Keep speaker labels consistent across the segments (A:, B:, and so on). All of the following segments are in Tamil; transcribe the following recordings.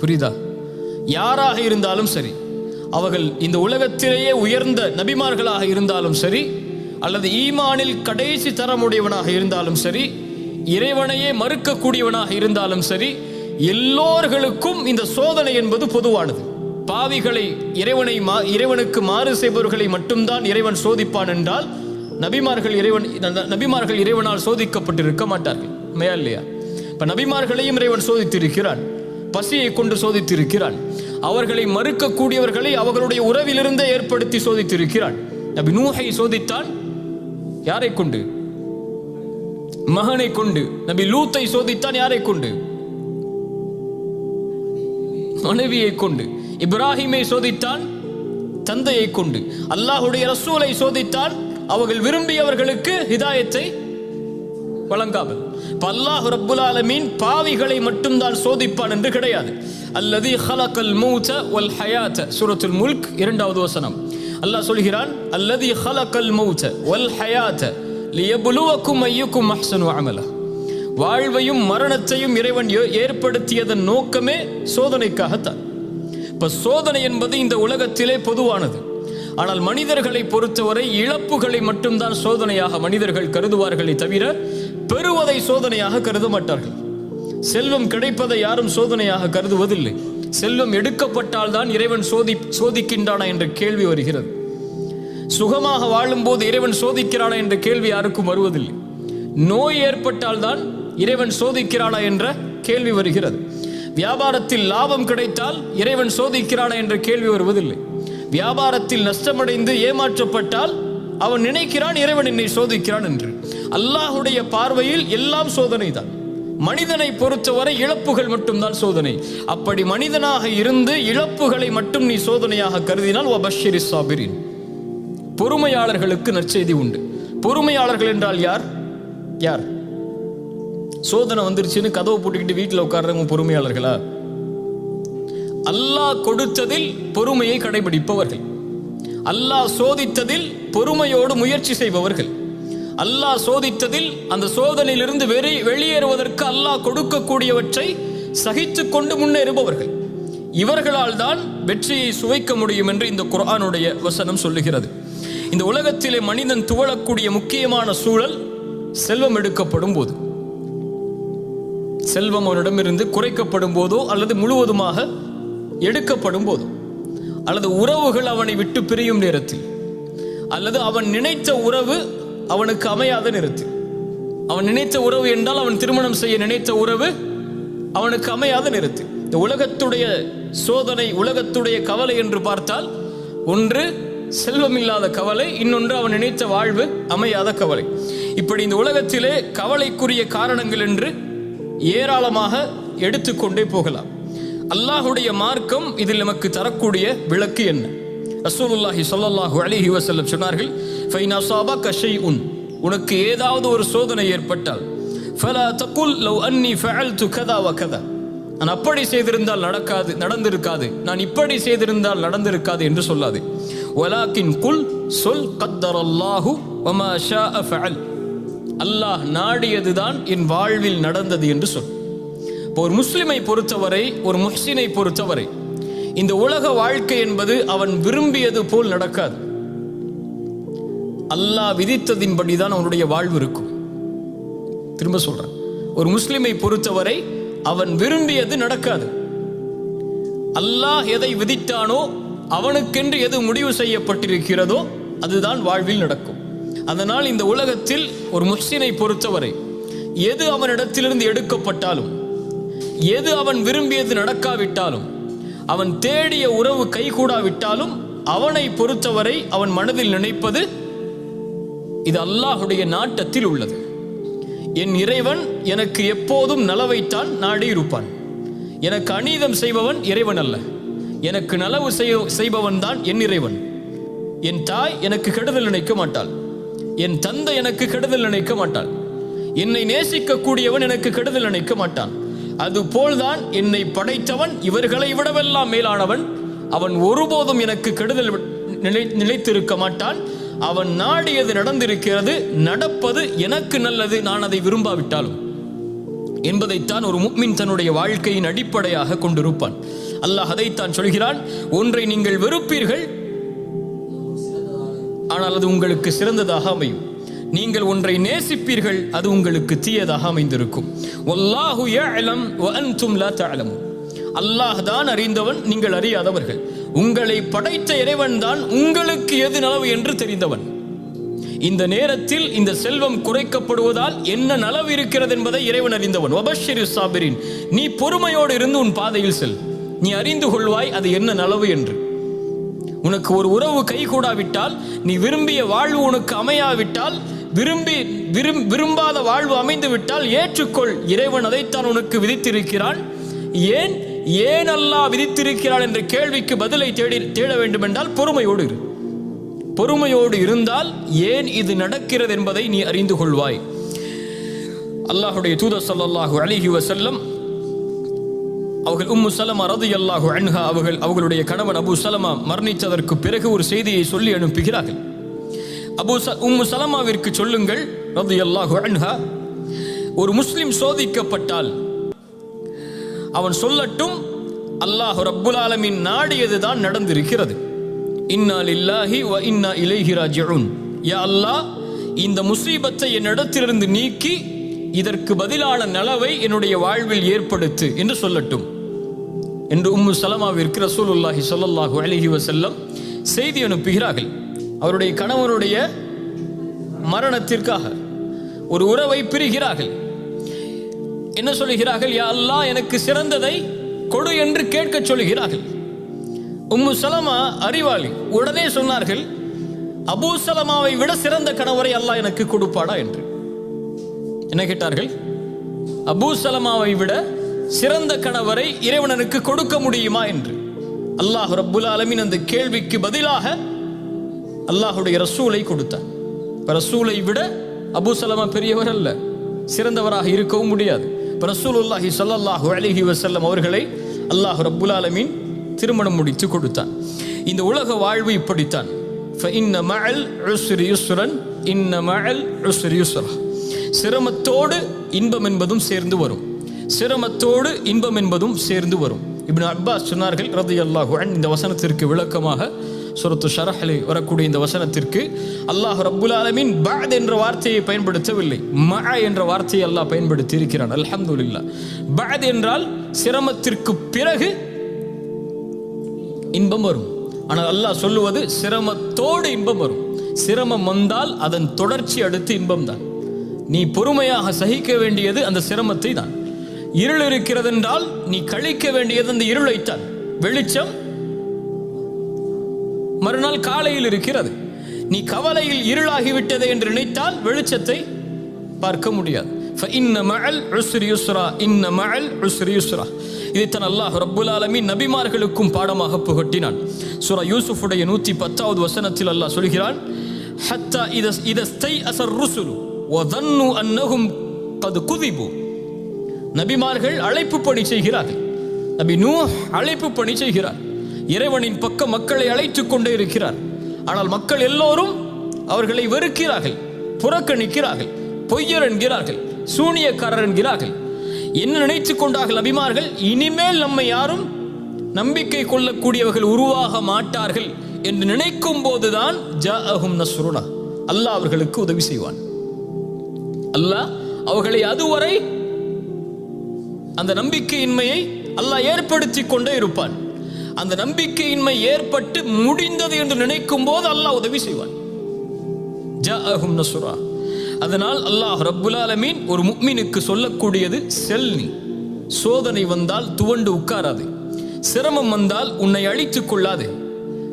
A: புரியுதா? யாராக இருந்தாலும் சரி அவர்கள் இந்த உலகத்திலேயே உயர்ந்த நபிமார்களாக இருந்தாலும் சரி அல்லது ஈமானில் கடைசி தரமுடையவனாக இருந்தாலும் சரி இறைவனையே மறுக்கக்கூடியவனாக இருந்தாலும் சரி எல்லோர்களுக்கும் இந்த சோதனை என்பது பொதுவானது. பாவிகளை இறைவனை மா- இறைவனுக்கு மாறு செய்பவர்களை மட்டும்தான் இறைவன் சோதிப்பான் என்றால் நபிமார்கள் இறைவன் நபிமார்கள் இறைவனால் சோதிக்கப்பட்டிருக்க மாட்டார்கள். உண்மையா இல்லையா? இப்போ நபிமார்களையும் இறைவன் சோதித்திருக்கிறான். பசியை கொண்டு சோதித்திருக்கிறான். அவர்களை மறுக்கக்கூடியவர்களை அவர்களுடைய உறவிலிருந்தே ஏற்படுத்தி சோதித்திருக்கிறான். நபி நூஹை சோதித்தான் யாரை கொண்டு? மகனை கொண்டு. நபி லூத்தை சோதித்தான் யாரை கொண்டு? மனைவியை கொண்டு. இப்ராஹிமை சோதித்தான் தந்தையை கொண்டு. அல்லாஹுடைய ரசூலை சோதித்தான். அவர்கள் விரும்பியவர்களுக்கு ஹிதாயத்தை வழங்காமல். இப்போ அல்லாஹ் ரப்புல் ஆலமீன் பாவிகளை மட்டும்தான் சோதிப்பான் என்று கிடையாது. அல்லது ஹலக்கல் மூச்ச வல் ஹயாத்த. சூரத்துல் முல்க் இரண்டாவது வசனம். அல்லாஹ் சொல்கிறான் அல்லது ஹலக்கல் மூச்ச வல் ஹயாத்த லியபுலுவக்கும் ஐயுக்கும் அஹ்சனு அமலா. வாழ்வையும் மரணத்தையும் இறைவன் ஏற்படுத்தியதன் நோக்கமே சோதனைக்காகத்தான். இப்ப சோதனை என்பது இந்த உலகத்திலே பொதுவானது. ஆனால் மனிதர்களை பொறுத்தவரை இழப்புகளை மட்டும்தான் சோதனையாக மனிதர்கள் கருதுவார்களே தவிர பெறுவதை சோதனையாக கருத மாட்டார்கள் செல்வம் கிடைப்பதை யாரும் சோதனையாக கருதுவதில்லை. செல்வம் எடுக்கப்பட்டால் தான் இறைவன் சோதி சோதிக்கின்றானா என்ற கேள்வி வருகிறது. சுகமாக வாழும்போது இறைவன் சோதிக்கிறானா என்ற கேள்வி யாருக்கும் வருவதில்லை. நோய் ஏற்பட்டால் தான் இறைவன் சோதிக்கிறானா என்ற கேள்வி வருகிறது. வியாபாரத்தில் லாபம் கிடைத்தால் இறைவன் சோதிக்கிறானா என்ற கேள்வி வருவதில்லை. வியாபாரத்தில் நஷ்டமடைந்து ஏமாற்றப்பட்டால் அவன் நினைக்கிறான் இறைவன் என்னை சோதிக்கிறான் என்று. அல்லாஹுடைய பார்வையில் எல்லாம் சோதனை தான். மனிதனை பொறுத்தவரை இழப்புகள் மட்டும்தான் சோதனை. அப்படி மனிதனாக இருந்து இழப்புகளை மட்டும் நீ சோதனையாக கருதினால் வபஷிரி சாபிரின். பொறுமையாளர்களுக்கு நற்செய்தி உண்டு. பொறுமையாளர்கள் என்றால் யார்? யார்? சோதனை வந்துருச்சுன்னு கதவை போட்டுக்கிட்டு வீட்டில் உட்கார்றவங்க பொறுமையாளர்களா? அல்லாஹ் கொடுத்ததில் பொறுமையை கடைபிடிப்பவர்கள். அல்லாஹ் சோதித்ததில் பொறுமையோடு முயற்சி செய்பவர்கள். அல்லாஹ் சோதித்ததில் அந்த சோதனையிலிருந்து வெறி வெளியேறுவதற்கு அல்லாஹ் கொடுக்கக்கூடியவற்றை சகித்து கொண்டு முன்னேறுபவர்கள் இவர்களால் தான் வெற்றியை சுவைக்க முடியும் என்று இந்த குரானுடைய வசனம் சொல்லுகிறது. இந்த உலகத்திலே மனிதன் துவளக்கூடிய முக்கியமான சூழல் செல்வம் எடுக்கப்படும் போது. செல்வம் அவனிடமிருந்து குறைக்கப்படும் போதோ அல்லது முழுவதுமாக எடுக்கப்படும் போதோ. அல்லது உறவுகள் அவனை விட்டு பிரியும் நேரத்தில். அல்லது அவன் நினைத்த உறவு அவனுக்கு அமையாத நிறுத்து. அவன் நினைத்த உறவு என்றால் அவன் திருமணம் செய்ய நினைத்த உறவு அவனுக்கு அமையாத நிறுத்து. இந்த உலகத்துடைய சோதனை உலகத்துடைய கவலை என்று பார்த்தால் ஒன்று செல்வமில்லாத கவலை இன்னொன்று அவன் நினைத்த வாழ்வு அமையாத கவலை. இப்படி இந்த உலகத்திலே கவலைக்குரிய காரணங்கள் என்று ஏராளமாக எடுத்துக்கொண்டே போகலாம். அல்லாஹுடைய மார்க்கம் இதில் நமக்கு தரக்கூடிய விளக்கு என்ன? ரசூலுல்லாஹி சொல்லல்லாஹு அலிஹி வசல்லம் சொன்னார்கள் ஃபைன் கஷை உன் உனக்கு ஏதாவது ஒரு சோதனை ஏற்பட்டால் ஃபலா தக்குல் லவ் அன்னி ஃபஅல்து கதா வ கதா. நான் அப்படி செய்திருந்தால் நடக்காது நடந்திருக்காது. நான் இப்படி செய்திருந்தால் நடந்திருக்காது என்று சொல்லாது. வலாக்கின் குல் சொல் கத்தர் அல்லாஹு வமா ஷா ஃபஅல். அல்லாஹ் நாடியதுதான் என் வாழ்வில் நடந்தது என்று சொல். இப்போ ஒரு முஸ்லிமை பொறுத்தவரை ஒரு முஹ்சினை பொறுத்தவரை இந்த உலக வாழ்க்கை என்பது அவன் விரும்பியது போல் நடக்காது. அல்லாஹ் விதித்ததின்படி தான் அவனுடைய வாழ்வு இருக்கும். திரும்ப சொல்றேன். ஒரு முஸ்லிமை பொறுத்தவரை அவன் விரும்பியது நடக்காது. அல்லாஹ் எதை விதித்தானோ அவனுக்கென்று எது முடிவு செய்யப்பட்டிருக்கிறதோ அதுதான் வாழ்வில் நடக்கும். அதனால் இந்த உலகத்தில் ஒரு முஹ்சினை பொறுத்தவரை எது அவனிடத்திலிருந்து எடுக்கப்பட்டாலும் எது அவன் விரும்பியது நடக்காவிட்டாலும் அவன் தேடிய உறவு கைகூடாவிட்டாலும் அவனை பொறுத்தவரை அவன் மனதில் நினைப்பது இது அல்லாஹுடைய நாட்டத்தில் உள்ளது. என் இறைவன் எனக்கு எப்போதும் நலவைத்தான் நாடி இருப்பான் எனக்கு அநீதம் செய்பவன் இறைவன் அல்ல. எனக்கு நலவு செய்ய- செய்பவன் தான் என் இறைவன். என் தாய் எனக்கு கெடுதல் நினைக்க மாட்டாள். என் தந்தை எனக்கு கெடுதல் நினைக்க மாட்டாள். என்னை நேசிக்கக்கூடியவன் எனக்கு கெடுதல் நினைக்க மாட்டான். அதுபோல்தான் என்னை படைத்தவன் இவர்களை விடவெல்லாம் மேலானவன். அவன் ஒருபோதும் எனக்கு கெடுதல் நிலை நிலைத்திருக்க மாட்டான். அவன் நாடியது நடந்திருக்கிறது நடப்பது எனக்கு நல்லது நான் அதை விரும்பாவிட்டாலும். என்பதைத்தான் ஒரு முக்மின் தன்னுடைய வாழ்க்கையின் அடிப்படையாக கொண்டிருப்பான். அல்லாஹ் அதைத்தான் சொல்கிறான் ஒன்றை நீங்கள் வெறுப்பீர்கள் ஆனால் அது உங்களுக்கு சிறந்ததாக அமையும். நீங்கள் ஒன்றை நேசிப்பீர்கள் அது உங்களுக்கு தீயதாக அமைந்திருக்கும். வல்லாஹு யஅலம் அன்தும் லா அல்லாஹ் தான் அறிந்தவன் நீங்கள் அறியாதவர்கள். உங்களை படைத்த இறைவன் தான் உங்களுக்கு எது நலவு என்று தெரிந்தவன். இந்த நேரத்தில் இந்த செல்வம் குறைக்கப்படுவதால் என்ன நலவு இருக்கிறது என்பதை இறைவன் அறிந்தவன். வபஷிரு சாபிரின் நீ பொறுமையோடு இருந்து உன் பாதையில் செல். நீ அறிந்து கொள்வாய் அது என்ன நலவு என்று. உனக்கு ஒரு உறவு கைகூடாவிட்டால் நீ விரும்பிய வாழ்வு உனக்கு அமையாவிட்டால் விரும்பி விரும் விரும்பாத வாழ்வு அமைந்துவிட்டால் ஏற்றுக்கொள். இறைவன் அதைத்தான் உனக்கு விதித்திருக்கிறான். ஏன் ஏன் அல்லாஹ் விதித்திருக்கிறான் என்ற கேள்விக்கு பதிலை தேடி தேட வேண்டும் என்றால் பொறுமையோடு இரு. பொறுமையோடு இருந்தால் ஏன் இது நடக்கிறது என்பதை நீ அறிந்து கொள்வாய். அல்லாஹுடைய தூத ஸல்லல்லாஹு அலிஹி வசல்லம் அவர்கள் உம்மு சலமா ரதியல்லாஹு அன்ஹா அவர்கள் அவர்களுடைய கணவன் அபு சலமா மரணித்ததற்கு பிறகு ஒரு செய்தியை சொல்லி அனுப்புகிறார்கள். அபு ச உம்மு சலமாவிற்கு சொல்லுங்கள் ரதியல்லாஹு அன்ஹா. ஒரு முஸ்லிம் சோதிக்கப்பட்டால் அவன் சொல்லட்டும் அல்லாஹ் ரப்புல் ஆலமின் நாடியதுதான் நடந்திருக்கிறது. இன்னால் இல்லாஹி வ இன்னா இலைஹி ராஜிஉன் யா அல்லாஹ் இந்த முசீபத்தை என்னிடத்திலிருந்து நீக்கி இதற்கு பதிலான நலவை என்னுடைய வாழ்வில் ஏற்படுத்து என்று சொல்லட்டும். என்று உம்மு சலமாவிற்கு ரசூலுல்லாஹி சொல்லல்லாஹு அலைஹி வசல்லம் செய்தி அனுப்புகிறார்கள். அவருடைய கணவனுடைய மரணத்திற்காக ஒரு உறவை பிரிகிறார்கள். என்ன சொல்லுகிறார்கள் யா எனக்கு சிறந்ததை கொடு என்று கேட்கச் சொல்கிறார்கள். உம்மு சலமா அறிவாளி உடனே சொன்னார்கள் அபூ சலமாவை விட சிறந்த கணவரை அல்லாஹ் எனக்கு கொடுப்பாடா என்று. என்ன கேட்டார்கள்? அபூ சலமாவை விட சிறந்த கணவரை இறைவனனுக்கு கொடுக்க முடியுமா? என்று. அல்லாஹ் ரப்புல் அலமின் அந்த கேள்விக்கு பதிலாக அல்லாஹுடைய ரசூலை கொடுத்தார் இப்போ ரசூலை விட அபு சலமா பெரியவர் அல்ல. சிறந்தவராக இருக்கவும் முடியாது. இப்போ ரசூலுல்லாஹி சல்லாஹு அலிஹி வசல்லம் அவர்களை அல்லாஹு ரப்புல் ஆலமீன் திருமணம் முடித்து கொடுத்தான். இந்த உலக வாழ்வு இப்படித்தான். சிரமத்தோடு இன்பம் என்பதும் சேர்ந்து வரும். சிரமத்தோடு இன்பம் என்பதும் சேர்ந்து வரும். இப்படி அப்பாஸ் சொன்னார்கள் ரதி அல்லாஹு இந்த வசனத்திற்கு விளக்கமாக சுரத்து ஷரஹலி வரக்கூடிய இந்த வசனத்திற்கு அல்லாஹ் ரப்புல் ஆலமீன் பாத் என்ற வார்த்தையை பயன்படுத்தவில்லை. மா என்ற வார்த்தையை அல்லாஹ் பயன்படுத்தி இருக்கிறான் அல்ஹம்துலில்லாஹ். பாத் என்றால் சிரமத்திற்கு பிறகு இன்பம் வரும். ஆனால் அல்லாஹ் சொல்லுவது சிரமத்தோடு இன்பம் வரும். சிரமம் வந்தால் அதன் தொடர்ச்சி அடுத்து இன்பம் தான். நீ பொறுமையாக சகிக்க வேண்டியது அந்த சிரமத்தை தான். இருள் இருக்கிறது என்றால் நீ கழிக்க வேண்டியது அந்த இருளைத்தான் வெளிச்சம் மறுநாள் காலையில் இருக்கிறது. நீ கவலையில் இருளாகிவிட்டது என்று நினைத்தால் வெளிச்சத்தை பார்க்க முடியாது. இதைத்தான் அல்லாஹ் ரப்புல் நபிமார்களுக்கும் பாடமாக புகட்டினான். சுரா யூசுஃபுடைய நூற்றி பத்தாவது வசனத்தில் அல்லாஹ் சொல்கிறான் ஹத்தா இத இதஸ்தை அசர் ஒதன்னு அன்னகும் கது குதிபு. நபிமார்கள் அழைப்பு பணி செய்கிறார்கள். நபி நூ அழைப்பு பணி செய்கிறார். இறைவனின் பக்கம் மக்களை அழைத்துக் கொண்டே இருக்கிறார். ஆனால் மக்கள் எல்லோரும் அவர்களை வெறுக்கிறார்கள் புறக்கணிக்கிறார்கள் பொய்யர் என்கிறார்கள் சூனியக்காரர் என்கிறார்கள். என்ன நினைத்துக் கொண்டார்கள் அபிமார்கள் இனிமேல் நம்மை யாரும் நம்பிக்கை கொள்ளக்கூடியவர்கள் உருவாக மாட்டார்கள் என்று நினைக்கும் போதுதான் ஜாஅஹும் நஸ்ருனா. அல்லாஹ் அவர்களுக்கு உதவி செய்வான். அல்லாஹ் அவர்களை அதுவரை அந்த நம்பிக்கையின்மையை அல்லாஹ் ஏற்படுத்தி கொண்டே இருப்பான். அந்த நம்பிக்கையின்மை ஏற்பட்டு முடிந்தது என்று நினைக்கும் போது அல்லாஹ் உதவி செய்வான். ஜாஅஹும் நஸ்ரா. அதனால் அல்லாஹ் ரப்புல் ஆலமீன் ஒரு முக்மினுக்கு சொல்லக்கூடியது செல் நீ சோதனை வந்தால் துவண்டு உட்காராது. சிரமம் வந்தால் உன்னை அழித்துக் கொள்ளாது.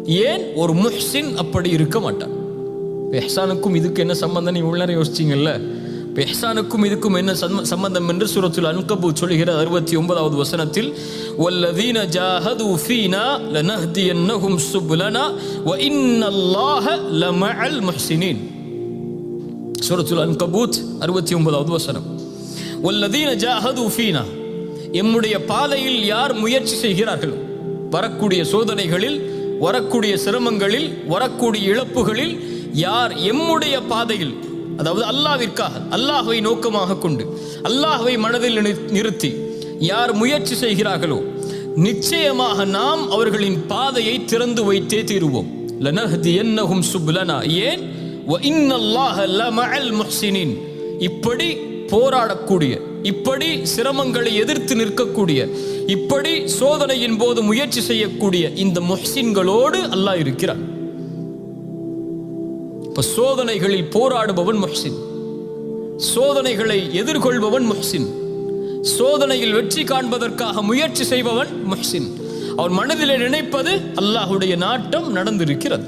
A: ஏன்? ஒரு முஹ்சின் அப்படி இருக்க மாட்டான். எஹ்சானுக்கும் இதுக்கு என்ன சம்பந்தம் நீ உள்ளார யோசிச்சிங்கல்ல? இப்போ எஹ்சானுக்கும் இதுக்கும் என்ன சம்ம- சம்பந்தம் என்று சூரத்தில் அன்கபு சொல்லுகிற அறுபத்தி ஒன்பதாவது வசனத்தில் வல்லதீன ஜாஹது ஃபீனா லனஹ்தியன்னஹும் சுபுலனா வ இன்னல்லாஹ லமஅல் முஹ்சினீன். சூரத்துல் அன்கபூத் அறுபத்தி ஒன்பதாவது வசனம் வல்லதீன ஜாஹது ஃபீனா எம்முடைய பாதையில் யார் முயற்சி செய்கிறார்களோ வரக்கூடிய சோதனைகளில் வரக்கூடிய சிரமங்களில் வரக்கூடிய இழப்புகளில் யார் எம்முடைய பாதையில் அதாவது அல்லாவிற்காக அல்லாஹுவை நோக்கமாக கொண்டு அல்லாஹுவை மனதில் நிறு- நிறுத்தி யார் முயற்சி செய்கிறார்களோ நிச்சயமாக நாம் அவர்களின் பாதையை திறந்து வைத்தே தீருவோம். லனஹ்தியன்னஹும் சுப்லனா. ஏன்? வ இன்னல்லாஹ லமஅல் முஹ்சினின். இப்படி போராடக்கூடிய இப்படி சிரமங்களை எதிர்த்து நிற்கக்கூடிய இப்படி சோதனையின் போது முயற்சி செய்யக்கூடிய இந்த முஹ்சின்களோடு அல்லாஹ் இருக்கிறான். இப்போ சோதனைகளில் போராடுபவன் முஹ்சின். சோதனைகளை எதிர்கொள்பவன் முஹ்சின். சோதனையில் வெற்றி காண்பதற்காக முயற்சி செய்பவன் முஹ்சின். அவன் மனதிலே நினைப்பது அல்லாஹ்வுடைய நாட்டம் நடந்திருக்கிறது.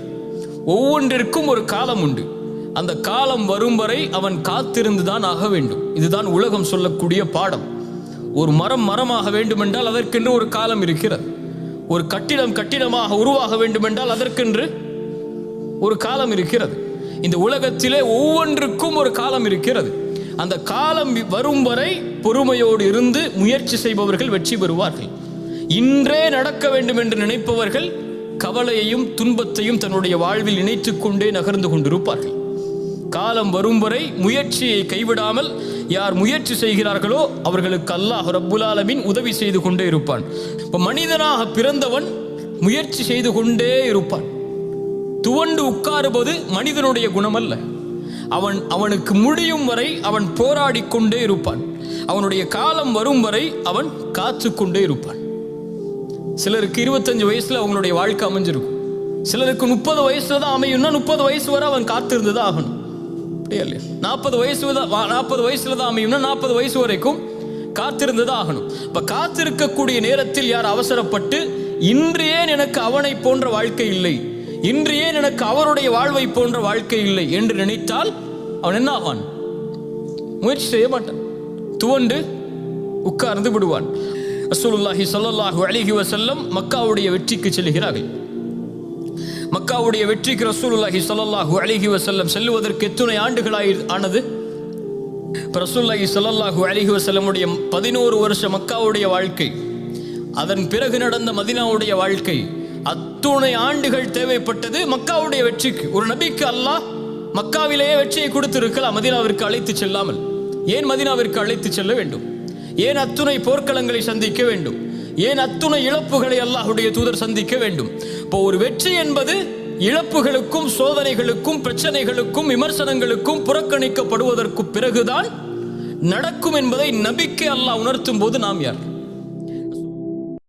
A: ஒவ்வொன்றிற்கும் ஒரு காலம் உண்டு. அந்த காலம் வரும் வரை அவன் காத்திருந்துதான் ஆக வேண்டும். இதுதான் உலகம் சொல்லக்கூடிய பாடம். ஒரு மரம் மரமாக வேண்டுமென்றால் அதற்கென்று ஒரு காலம் இருக்கிறது. ஒரு கட்டிடம் கட்டிடமாக உருவாக வேண்டுமென்றால் அதற்கென்று ஒரு காலம் இருக்கிறது. இந்த உலகத்திலே ஒவ்வொன்றுக்கும் ஒரு காலம் இருக்கிறது. அந்த காலம் வரும் வரை பொறுமையோடு இருந்து முயற்சி செய்பவர்கள் வெற்றி பெறுவார்கள். இன்றே நடக்க வேண்டும் என்று நினைப்பவர்கள் கவலையையும் துன்பத்தையும் தன்னுடைய வாழ்வில் இணைத்துக் கொண்டே நகர்ந்து கொண்டிருப்பார்கள். காலம் வரும் வரை முயற்சியை கைவிடாமல் யார் முயற்சி செய்கிறார்களோ அவர்களுக்கு அல்லாஹ் ரபுலாலமின் உதவி செய்து கொண்டே இருப்பான். இப்போ மனிதனாக பிறந்தவன் முயற்சி செய்து கொண்டே இருப்பான். துவண்டு உட்காருவது மனிதனுடைய குணமல்ல. அவன் அவனுக்கு முடியும் வரை அவன் போராடி கொண்டே இருப்பான். அவனுடைய காலம் வரும் வரை அவன் காத்து கொண்டே இருப்பான். சிலருக்கு இருபத்தஞ்சு வயசுல அவங்களுடைய வாழ்க்கை அமைஞ்சிருக்கும். சிலருக்கு முப்பது வயசுல தான் அமையும்னா முப்பது வயசு வரை அவன் காத்திருந்து தான் ஆகணும். அப்படியா இல்லையா? நாற்பது வயசு தான் நாற்பது வயசுல தான் அமையும்னா நாற்பது வயசு வரைக்கும் காத்திருந்து தான் ஆகணும். இப்ப காத்திருக்கக்கூடிய நேரத்தில் யார் அவசரப்பட்டு இன்றையே எனக்கு அவனை போன்ற வாழ்க்கை இல்லை? இன்று ஏன் எனக்கு அவருடைய வாழ்வை போன்ற வாழ்க்கை இல்லை என்று நினைத்தால் அவன் என்ன ஆவான்? முயற்சி செய்ய மாட்டான். துவண்டு உட்கார்ந்து விடுவான். அசூலுல்லாஹி ஸல்லல்லாஹு அலைஹி வசல்லம் மக்காவுடைய வெற்றிக்கு செல்கிறார்கள். மக்காவுடைய வெற்றிக்கு ரசூலுல்லாஹி ஸல்லல்லாஹு அலைஹி வசல்லம் செல்லுவதற்கு எத்தனை ஆண்டுகளாய் ஆனது? இப்ப ரசூலுல்லாஹி ஸல்லல்லாஹு அலைஹி பதினோரு வருஷ மக்காவுடைய வாழ்க்கை. அதன் பிறகு நடந்த மதினாவுடைய வாழ்க்கை. அத்துணை ஆண்டுகள் தேவைப்பட்டது மக்காவுடைய வெற்றிக்கு. ஒரு நபிக்கு அல்லாஹ் மக்காவிலேயே வெற்றியை கொடுத்திருக்கலாம் மதினாவிற்கு அழைத்து செல்லாமல். ஏன் மதினாவிற்கு அழைத்து செல்ல வேண்டும்? ஏன் அத்துணை போர்க்களங்களை சந்திக்க வேண்டும்? ஏன் அத்துணை இழப்புகளை அல்லாஹுடைய தூதர் சந்திக்க வேண்டும்? இப்போ ஒரு வெற்றி என்பது இழப்புகளுக்கும் சோதனைகளுக்கும் பிரச்சனைகளுக்கும் விமர்சனங்களுக்கும் புறக்கணிக்கப்படுவதற்கு பிறகுதான் நடக்கும் என்பதை நபிக்கை அல்லாஹ் உணர்த்தும் போது நாம் யார்?